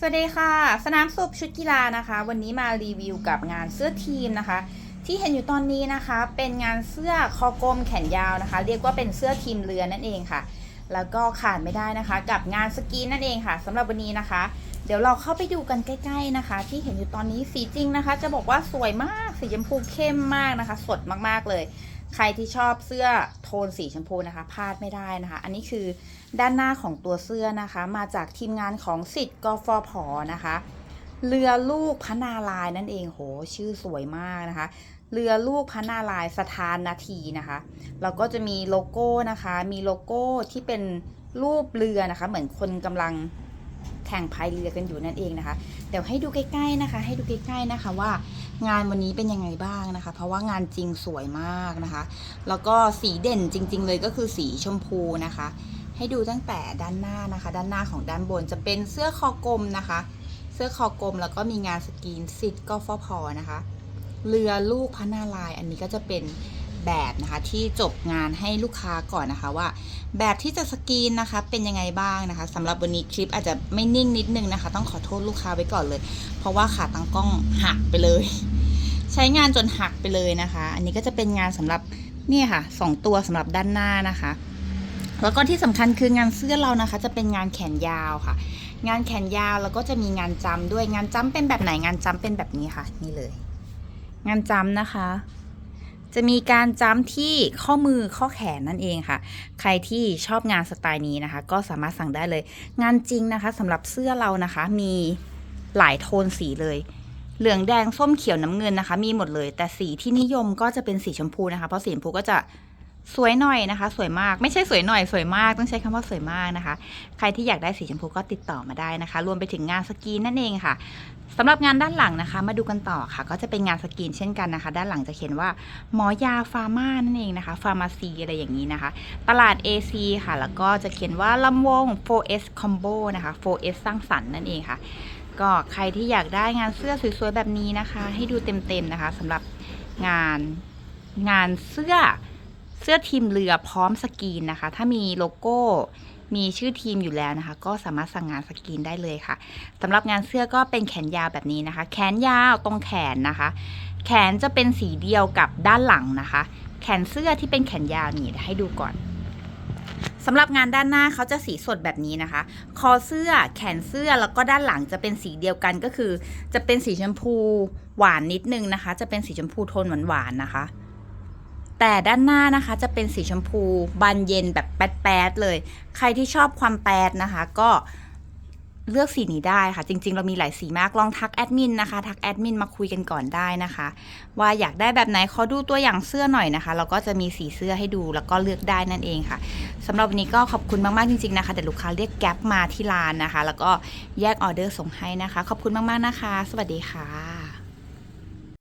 สวัสดีค่ะ สนามสุบชุดกีฬานะคะ วันนี้มารีวิวกับงานเสื้อทีมนะคะ ที่เห็นอยู่ตอนนี้นะคะ เป็นงานเสื้อคอกลมแขนยาวนะคะ เรียกว่าเป็นเสื้อทีมเรือนั่นเองค่ะ แล้วก็ขาดไม่ได้นะคะ กับงานสกีนนั่นเองค่ะสำหรับวันนี้นะคะ เดี๋ยวเราเข้าไปดูกันใกล้ๆนะคะ ที่เห็นอยู่ตอนนี้สีจริงนะคะ จะบอกว่าสวยมากสีชมพูเข้มมากนะคะ สดมากๆเลย ใครที่ชอบเสื้อโทนสีชมพูนะคะพลาดไม่ได้นะคะ อันนี้คือด้านหน้าของตัวเสื้อนะคะ มาจากทีมงานของสิทธิ์กฟผนะคะเรือลูกพระนารายนั่นเองโหชื่อสวยมากนะคะ เรือลูกพระนารายสถานนาทีนะคะแล้วก็จะมีโลโก้นะคะ มีโลโก้ที่เป็นรูปเรือนะคะ เหมือนคนกำลัง แข่งพายเรือกันอยู่นั่นเองนะคะเดี๋ยวให้ดูใกล้ๆนะคะ ให้ดูใกล้ๆนะคะว่า งานวันนี้เป็นยังไงบ้างนะคะ เพราะว่างานจริงสวยมากนะคะ แล้วก็สีเด่นจริง ๆ เลยก็คือสีชมพูนะคะ ให้ดูตั้งแต่ด้านหน้านะคะ ด้านหน้าของด้านบนจะเป็นเสื้อคอกลมนะคะ เสื้อคอกลมแล้วก็มีงานสกรีนซิดก็ฟอพอนะคะเรือลูกพระนารายณ์อันนี้ก็จะเป็น แบบนะคะที่จบงานให้ลูกค้าก่อนนะคะว่า แบบที่จะสกรีนนะคะเป็นยังไงบ้างนะคะสำหรับวันนี้คลิปอาจจะไม่นิ่งนิดนึงนะคะ ต้องขอโทษลูกค้าไว้ก่อนเลย เพราะว่าขาตั้งกล้องหักไปเลย ใช้งานจนหักไปเลยนะคะ อันนี้ก็จะเป็นงานสำหรับเนี่ยค่ะสองตัวสำหรับด้านหน้านะคะ แล้วก็ที่สำคัญคืองานเสื้อเรานะคะ จะเป็นงานแขนยาวค่ะ งานแขนยาวแล้วก็จะมีงานจำด้วยงานจำเป็นแบบไหนงานจำเป็นแบบนี้ค่ะ นี่เลย งานจำนะคะ จะมีการจำที่ข้อมือข้อแขนนั่นเองค่ะ ใครที่ชอบงานสไตล์นี้นะคะ ก็สามารถสั่งได้เลย งานจริงนะคะสำหรับเสื้อเรานะคะ มีหลายโทนสีเลย เหลืองแดงส้มเขียวน้ำเงินนะคะ มีหมดเลย แต่สีที่นิยมก็จะเป็นสีชมพูนะคะ เพราะสีชมพูก็จะ สวยหน่อยนะคะ สวยมากไม่ใช่สวยหน่อยสวยมากต้องใช้คำว่าสวยมากนะคะ ใครที่อยากได้สีชมพูก็ติดต่อมาได้นะคะ รวมไปถึงงานสกีนนั่นเองค่ะสำหรับงานด้านหลังนะคะ มาดูกันต่อค่ะ ก็จะเป็นงานสกรีนเช่นกันนะคะ ด้านหลังจะเขียนว่าหมอยาฟาร์มานั่นเองนะคะฟาร์มาซีอะไรอย่างนี้นะคะ ตลาด AC ค่ะ แล้วก็จะเขียนว่าลำวง 4S Combo นะคะ 4S สร้างสรรค์นั่นเองค่ะ ก็ใครที่อยากได้งานเสื้อสวยๆแบบนี้นะคะ ให้ดูเต็มๆนะคะสำหรับงานงานเสื้อ เสื้อทีมเรือพร้อมสกรีนนะคะ ถ้ามีโลโก้มีชื่อทีมอยู่แล้วนะคะ ก็สามารถสั่งงานสกรีนได้เลยค่ะสำหรับงานเสื้อก็เป็นแขนยาวแบบนี้นะคะ แขนยาวตรงแขนนะคะ แขนจะเป็นสีเดียวกับด้านหลังนะคะ แขนเสื้อที่เป็นแขนยาวนี่ให้ดูก่อนสำหรับงานด้านหน้าเขาจะสีสดแบบนี้นะคะ คอเสื้อแขนเสื้อแล้วก็ด้านหลังจะเป็นสีเดียวกันก็คือ จะเป็นสีชมพูหวานนิดนึงนะคะ จะเป็นสีชมพูโทนหวานๆนะคะ แต่ด้านหน้านะคะจะเป็นสีชมพูบานเย็นแบบแป๊ดๆเลย ใครที่ชอบความแป๊ดนะคะ ก็เลือกสีนี้ได้ค่ะ จริง ๆ เรามีหลายสีมากลองทักแอดมินนะคะทักแอดมินมาคุยกันก่อนได้นะคะ ว่าอยากได้แบบไหนขอดูตัวอย่างเสื้อหน่อยนะคะ เราก็จะมีสีเสื้อให้ดูแล้วก็เลือกได้นั่นเองค่ะสำหรับวันนี้ก็ขอบคุณมากๆจริง ๆนะคะเดี๋ยวลูกค้าเรียกแก๊ปมาที่ร้านนะคะ แล้วก็แยกออเดอร์ส่งให้นะคะ ขอบคุณมากๆนะคะ สวัสดีค่ะ